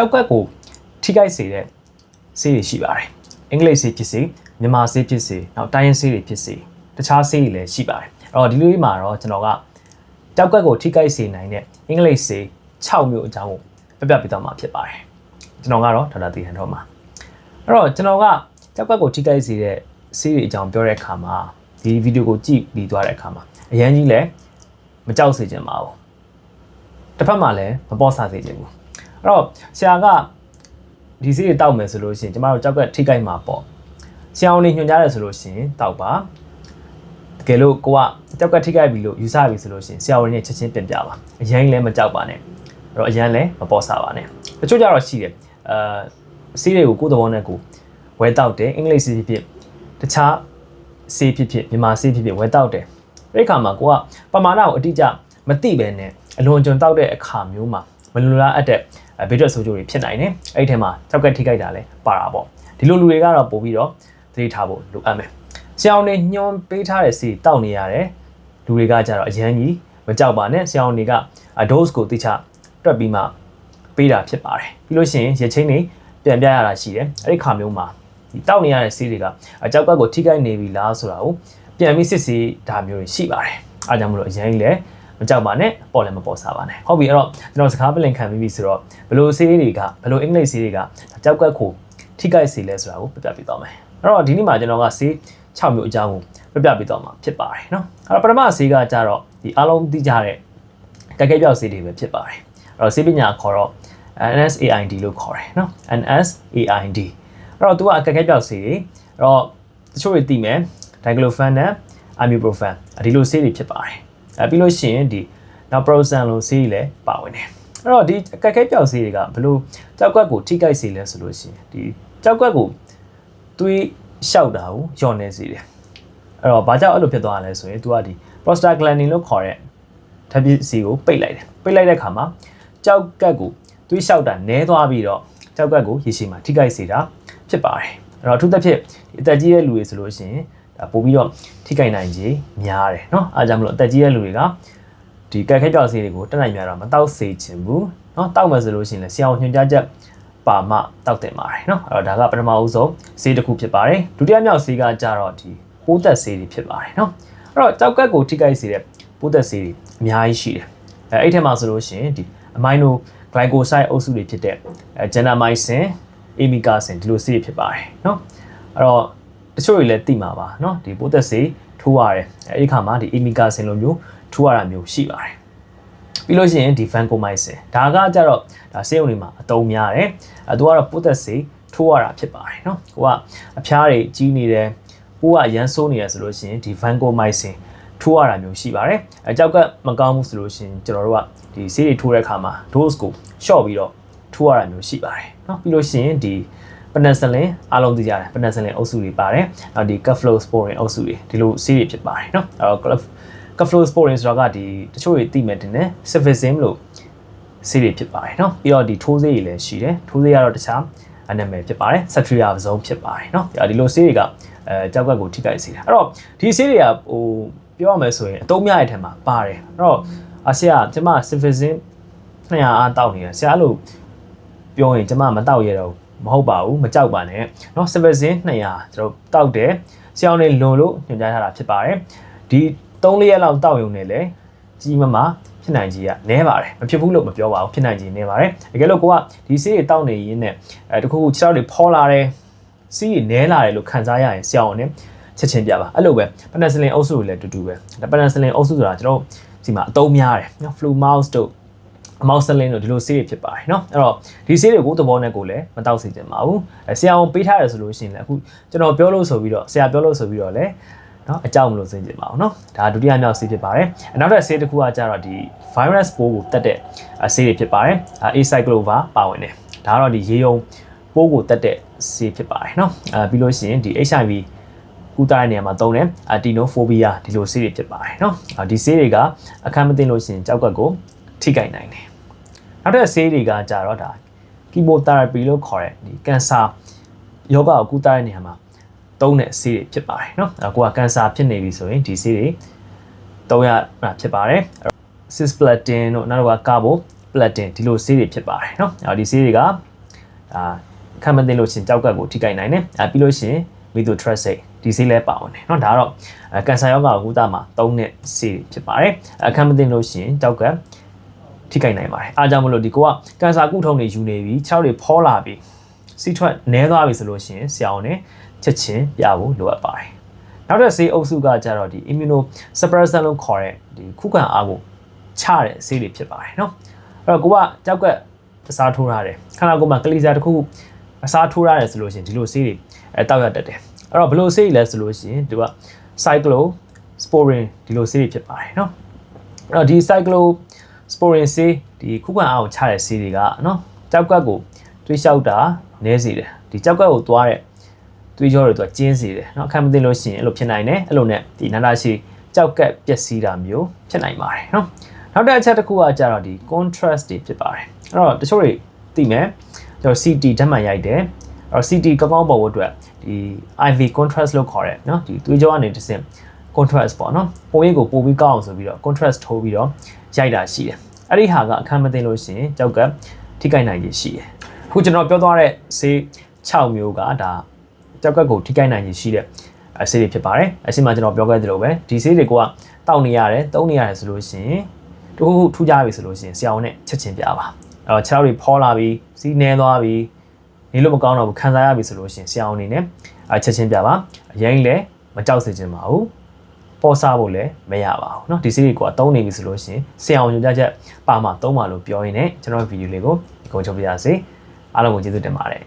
ကြောက်ကက်ကိုထိခိုက်စေတဲ့ဆေးတွေရှိပါတယ်အင်္ဂလိပ်ဆေးဖြစ်စေမြန်မာဆေးဖြစ်စေနောက်တိုင်းရင်းဆေးတွေဖြစ်စေတခြားဆေးတွေလည်းရှိပါတယ်အဲ့တော့ဒီလိုလေးမှာတော့ကျွန်တော်ကကြောက်ကက်ကိုထိခိုက်စေနိုင်တဲ့အင်္ဂလိပ်ဆေး6မျိုးအကြောင်းကိုပြပြပေးသွားမှာဖြစ်ပါတယ်ကျွန်တော်ကတော့ဒေါက်တာတီဟန်တော့မှာအဲ့တော့ကျွန်တော်ကကြောက်ကက်ကိုထိခိုက်စေတဲ့ဆေးတွေအကြောင်းပြောတဲ့အခါမှာဒီဗီဒီယိုကိုကြည့်ပြီးသွားတဲ့အခါမှာအရန်ကြီးလည်းမကြောက်စေချင်ပါဘူးတစ်ဖက်မှာလည်းမပေါ့ဆစေချင်ဘူး အဲ့တော့ဆရာကဒီဆေးတွေတောက်မယ်ဆိုလို့ရှိရင်ကျမတို့ကြောက်ကက်ထိခိုက်မှာပေါ့ဆရာအောင်နေညွှန်ကြားတယ်ဆိုလို့ရှိရင်တောက်ပါတကယ်လို့ကိုကကြောက်ကက်ထိခိုက်ပြီလို့ယူဆပြီဆိုလို့ရှိရင်ဆရာဝန်နဲ့ချက်ချင်းပြင်ပြပါအရင်လည်းမကြောက်ပါနဲ့အဲ့တော့အရင်လည်းမပေါ့ဆပါနဲ့တချို့ကြတော့ရှိတယ်အာဆေးတွေကိုကိုယ်သဘောနဲ့ကိုယ်ဝဲတောက်တယ်အင်္ဂလိပ်ဆေးဖြစ်ဖြစ်တခြားဆေးဖြစ်ဖြစ်မြန်မာဆေးဖြစ်ဖြစ်ဝဲတောက်တယ်အဲ့ဒီခါမှာကိုကပမာဏကိုအတိအကျမသိပဲနဲ့အလွန်ကျွံတောက်တဲ့အခါမျိုးမှာမလူလားအပ်တဲ့ ဘေးထွက်ဆိုးကျိုးတွေဖြစ်နိုင်တယ်အဲ့ဒီထဲမှာကြောက်ကက်ထိခိုက်တာလည်းပါတာပေါ့ဒီလိုလူတွေကတော့ပို့ပြီးတော့သတိထားဖို့လိုအပ်မယ်ဆရာအောင်နေညွန်ပေးထားတဲ့စီတောက်နေရတယ်လူတွေကကြတော့အရန်ကြီးမကြောက်ပါနဲ့ဆရာအောင်တွေက dose ကိုတိကျတွက်ပြီးမှပေးတာဖြစ်ပါတယ်ပြီးလို့ရှိရင်ရချင်းတွေပြန်ပြရတာရှိတယ်အဲ့ဒီခါမျိုးမှာဒီတောက်နေရတဲ့စီးတွေကအကြောက်ကက်ကိုထိခိုက်နေပြီလားဆိုတာကိုပြန်ပြီးစစ်ဆေးဒါမျိုးတွေရှိပါတယ်အားကြောင့်မလို့အရင်ကြီးလည်း မကြောက်ပါနဲ့ပေါ်လည်းမပေါ်စားပါနဲ့ဟုတ်ပြီအဲ့တော့ကျွန်တော်စကားပလင်ခံပြီးပြီဆိုတော့ဘယ်လိုဆေးတွေကဘယ်လိုအင်္ဂလိပ်ဆေးတွေကကြောက်ကက်ကိုထိခိုက်စေလဲဆိုတာကိုပြပြပေးသွားမယ်အဲ့တော့ဒီနေ့မှာကျွန်တော်ကဆေး6မျိုးအကြောင်းကိုပြပြပေးသွားမှာဖြစ်ပါတယ်เนาะအဲ့တော့ပထမဆေးကကြတော့ဒီအားလုံးသိကြတဲ့ကက်ကက်ပြောက်ဆေးတွေပဲဖြစ်ပါတယ်အဲ့တော့ဆေးပညာခေါ်တော့ NSAID လို့ခေါ်တယ်เนาะ NSAID အဲ့တော့သူကအကက်ကက်ပြောက်ဆေးတွေအဲ့တော့တချို့တွေသိမယ် Diclofenac နဲ့ Ibuprofen ဒီလိုဆေးတွေဖြစ်ပါတယ် အဲပြီးလို့ရှိရင်ဒီ Naproxen လိုဆေးတွေလည်းပါဝင်တယ်အဲ့တော့ဒီအကက်ခဲပြောက်ဆေးတွေကဘလို့ကြောက်ကွက်ကိုထိခိုက်စေလဲဆိုလို့ရှိရင်ဒီကြောက်ကွက်ကိုသွေးလျှောက်တာကိုညှော်နေစေတယ်အဲ့တော့ဘာကြောင့်အဲ့လိုဖြစ်သွားရလဲဆိုရင် तू ကဒီ prostaglandin လို့ခေါ်တဲ့ဓာတ်ပစ္စည်းကိုပိတ်လိုက်တယ်ပိတ်လိုက်တဲ့အခါမှာကြောက်ကက်ကိုသွေးလျှောက်တာနည်းသွားပြီးတော့ကြောက်ကက်ကိုရေရှည်မှာထိခိုက်စေတာဖြစ်ပါတယ်အဲ့တော့အထူးသဖြင့်အသက်ကြီးတဲ့လူတွေဆိုလို့ရှိရင်ဒါ ပို့ပြီးတော့ထိခိုက်နိုင်ခြေများတယ်เนาะအားကြောင့်မလို့အသက်ကြီးတဲ့လူတွေကဒီကက်ခဲပြောက်ဆေးတွေကိုတက်နိုင်များတော့မတောက်စေချင်ဘူးเนาะတောက်မယ်ဆိုလို့ရှိရင်လည်းဆရာအောင်ညွှန်ကြားချက်ပါမှတောက်တင်ပါတယ်เนาะအဲ့တော့ဒါကပထမဦးဆုံးဆေးတစ်ခုဖြစ်ပါတယ်ဒုတိယမြောက်ဆေးကကြတော့ဒီပိုးသက်ဆေးတွေဖြစ်ပါတယ်เนาะအဲ့တော့ကြောက်ကက်ကိုထိခိုက်စေတဲ့ပိုးသက်ဆေးတွေအများကြီးရှိတယ်အဲအဲ့ထက်မှာဆိုလို့ရှိရင်ဒီအမိုင်နိုဂလိုင်ကိုဆိုက်အုပ်စုတွေဖြစ်တဲ့အဲဂျန်နာမိုင်ဆင်အေမီကာဆင်ဒီလိုဆေးတွေဖြစ်ပါတယ်เนาะအဲ့တော့ တချို့တွေလည်းသိမှာပါเนาะဒီပိုးသက်ဆေးထိုးရတယ်အဲဒီခါမှာဒီအေမီကာဆင်လိုမျိုးထိုးရတာမျိုးရှိပါတယ်ပြီးလို့ရှိရင်ဒီ vancomycin ဒါကကြတော့ဒါဆေးရုံတွေမှာအသုံးများတယ်အဲသူကတော့ပိုးသက်ဆေးထိုးရတာဖြစ်ပါတယ်เนาะဟိုကအဖျားတွေကြီးနေတယ်ပိုးကရမ်းဆိုးနေရဆိုလို့ရှိရင်ဒီ vancomycin ထိုးရတာမျိုးရှိပါတယ်အဲကြောက်ကမကောင်းဘူးဆိုလို့ရှိရင်ကျွန်တော်တို့ကဒီဆေးတွေထိုးတဲ့အခါမှာ dose ကို short ပြီးတော့ထိုးရတာမျိုးရှိပါတယ်เนาะပြီးလို့ရှိရင်ဒီ ပနက်ဆလင်အားလုံးသိကြတယ်ပနက်ဆလင်အုပ်စုတွေပါတယ်နောက်ဒီ cephalosporin အုပ်စုတွေဒီလိုဆေးတွေဖြစ်ပါတယ်เนาะအဲ့တော့ cephalosporin ဆိုတာကဒီတချို့တွေသိမယ်တင်တယ် cefixime လို့ဆေးတွေဖြစ်ပါတယ်เนาะပြီးတော့ဒီထိုးဆေးတွေလည်းရှိတယ်ထိုးဆေးကတော့တခြားအနာမည်ဖြစ်ပါတယ် cetrizone ဖြစ်ပါတယ်เนาะဒီလိုဆေးတွေကအဲကြောက်ကက်ကိုထိခိုက်စေတာအဲ့တော့ဒီဆေးတွေကဟိုပြောရမယ်ဆိုရင်အသုံးများတဲ့ထဲမှာပါတယ်အဲ့တော့အဆရာကျမ cefixime 200အားတောက်နေတယ်ဆရာအဲ့လိုပြောရင်ကျမမတောက်ရတော့ မဟုတ်ပါဘူးမကြောက်ပါနဲ့เนาะ cefixime 200ကျွန်တော်တောက်တယ်ဆရာနေလွန်လို့ညွှန်ကြားထားတာဖြစ်ပါတယ်ဒီ3-4ရက်လောက်တောက်ရုံနဲ့လေကြီးမမဖြစ်နိုင်ကြီးကနည်းပါတယ်မဖြစ်ဘူးလို့မပြောပါဘူးဖြစ်နိုင်ကြီးနည်းပါတယ်တကယ်လို့ကိုကဒီဆေးတွေတောက်နေရင်းနဲ့အဲတခုခုခြေထောက်တွေဖောလာတယ်စီးရနည်းလာတယ်လို့ခံစားရရင်ဆရာအောင်နဲ့ချက်ချင်းပြပါအဲ့လိုပဲပနက်ဆလင်အုပ်စုတွေလည်းတူတူပဲဒါပနက်ဆလင်အုပ်စုဆိုတာကျွန်တော်ဒီမှာအသုံးများတယ်နော် flu mouse တို့ မောက်ဆလင်းတို့ဒီလိုဆေးတွေဖြစ်ပါတယ်เนาะအဲ့တော့ဒီဆေးတွေကိုသဘောနဲ့ကိုလည်းမတောက်စေချင်ပါဘူးဆရာအောင်ပေးထားတယ်ဆိုလို့ရှိရင်လည်းအခုကျွန်တော်ပြောလို့ဆိုပြီးတော့ဆရာပြောလို့ဆိုပြီးတော့လည်းเนาะအကြောင်းမလို့စင်ကြပါအောင်เนาะဒါဒုတိယမြောက်ဆေးဖြစ်ပါတယ်နောက်ထပ်ဆေးတစ်ခုကကြတော့ဒီ virus ပိုးကိုတက်တဲ့ဆေးတွေဖြစ်ပါတယ် acyclovir ပါဝင်တယ်ဒါကတော့ဒီရေယုံပိုးကိုတက်တဲ့ဆေးဖြစ်ပါတယ်เนาะအဲပြီးလို့ရှိရင်ဒီ HIV ကုသတဲ့နေရာမှာသုံးတယ်အတီနိုဖိုဘီယာဒီလိုဆေးတွေဖြစ်ပါတယ်เนาะဒီဆေးတွေကအခမ်းမသိလို့ရှိရင်ကြောက်ကက်ကို ထိခိုက်နိုင်တယ်နောက်ထပ်ဆေးတွေကကြတော့ဒါကီမိုသီရပီလို့ခေါ်တဲ့ဒီကင်ဆာယောဂကိုကုသတဲ့နေရာမှာသုံးတဲ့ဆေးတွေဖြစ်ပါတယ်เนาะအခုကကင်ဆာဖြစ်နေပြီဆိုရင်ဒီဆေးတွေသုံးရတာဖြစ်ပါတယ် cisplatin တို့နောက်တော့ကကာဘို platin ဒီလိုဆေးတွေဖြစ်ပါတယ်เนาะအော်ဒီဆေးတွေကအာခံမသိလို့ရှင်ကြောက်ကတ်ကိုထိခိုက်နိုင်တယ်အဲပြီးလို့ရှင် methotrexate ဒီဆေးလဲပါဝင်တယ်เนาะဒါကတော့အဲကင်ဆာရောဂါကိုကုသမှာသုံးတဲ့ဆေးတွေဖြစ်ပါတယ်အခမ်းမသိလို့ရှင်ကြောက်ကတ် ထိခိုက်နိုင်ပါတယ်အားကြောင့်မလို့ဒီကိုကကင်ဆာကုထုံးတွေယူနေပြီ6တွေဖောလာပြီစီးထွက်နဲသွားပြီဆိုလို့ရှင်ဆရာဝန်နဲ့ချက်ချင်းပြဖို့လိုအပ်ပါတယ်နောက်တဲ့ဆေးအုပ်စုကကြတော့ဒီ immunosuppressant လို့ခေါ်တဲ့ဒီခုခံအားကိုချတဲ့ဆေးတွေဖြစ်ပါတယ်เนาะအဲ့တော့ကိုကကြောက်ကတ်အစားထိုးထားတယ်ခန္ဓာကိုယ်မှာကလီဇာတစ်ခုခုအစားထိုးထားတယ်ဆိုလို့ရှင်ဒီလိုဆေးတွေအဲတောက်ရတတ်တယ်အဲ့တော့ဘယ်လိုဆေးတွေလဲဆိုလို့ရှင်ဒီက cyclosporin ဒီလိုဆေးတွေဖြစ်ပါတယ်เนาะအဲ့တော့ဒီ sporin ဆေးဒီခုခံအားကိုချတဲ့ဆေးတွေကနော်ကြောက်ကတ်ကိုတွေးလျှောက်တာနည်းစေတယ်ဒီကြောက်ကတ်ကိုသွားတဲ့တွေးကြောတွေသူကကျင်းစေတယ်နော်ခံမသိလို့ရှိရင်အဲ့လိုဖြစ်နိုင်တယ်အဲ့လိုနဲ့ဒီနာတာရှိကြောက်ကတ်ပျက်စီးတာမျိုးဖြစ်နိုင်ပါတယ်နော်နောက်တစ်အချက်တစ်ခုကကြတော့ဒီ contrast တွေဖြစ်ပါတယ်အဲ့တော့တချို့တွေသိမယ်ကျွန်တော် CT ဓာတ်မှန်ရိုက်တယ်အဲ့တော့ CT ကောင်းကောင်းပေါ်ဖို့အတွက်ဒီ IV contrast လို့ခေါ်တယ်နော်ဒီသွေးကြောကနေတစ်ဆင့် contrast ပေါ့နော်ပုံရိပ်ကိုပို့ပြီးကောင်းအောင်ဆိုပြီးတော့ contrast ထိုးပြီးတော့ရိုက်တာရှိတယ်အဲ့ဒီဟာကအခမ်းမသိလို့ရှိရင်ကြောက်ကထိခိုက်နိုင်ရရှိတယ်အခုကျွန်တော်ပြောသွားတဲ့ဆေး6မျိုးကဒါကြောက်ကကိုထိခိုက်နိုင်ရရှိတဲ့ဆေးတွေဖြစ်ပါတယ်အရှိမကျွန်တော်ပြောခဲ့သလိုပဲဒီဆေးတွေကတောက်နေရတယ်တုံးနေရတယ်ဆိုလို့ရှိရင်တခုခုထူးခြားပြီဆိုလို့ရှိရင်ဆရာဝန်နဲ့ချက်ချင်းပြပါအဲ့တော့ခြေထောက်တွေဖောလာပြီးစီးနေသွားပြီးနေလို့မကောင်းတော့ဘူးခံစားရပြီဆိုလို့ရှိရင်ဆရာဝန်အနေနဲ့အချက်ချင်းပြပါအရင်လည်းမကြောက်စေချင်ပါဘူး ပေါ်စားဖို့လည်းမရပါဘူးเนาะဒီ series ကိုအသုံးနေပြီဆိုလို့ရှိရင်ဆရာအောင်ညွှန်ကြားချက်ပါမှာသုံးပါလို့ပြောရင်းနဲ့ကျွန်တော်ဗီဒီယိုလေးကိုဒီကုန်းချုပ်ပြရစေအားလုံးကိုကျေးဇူးတင်ပါတယ်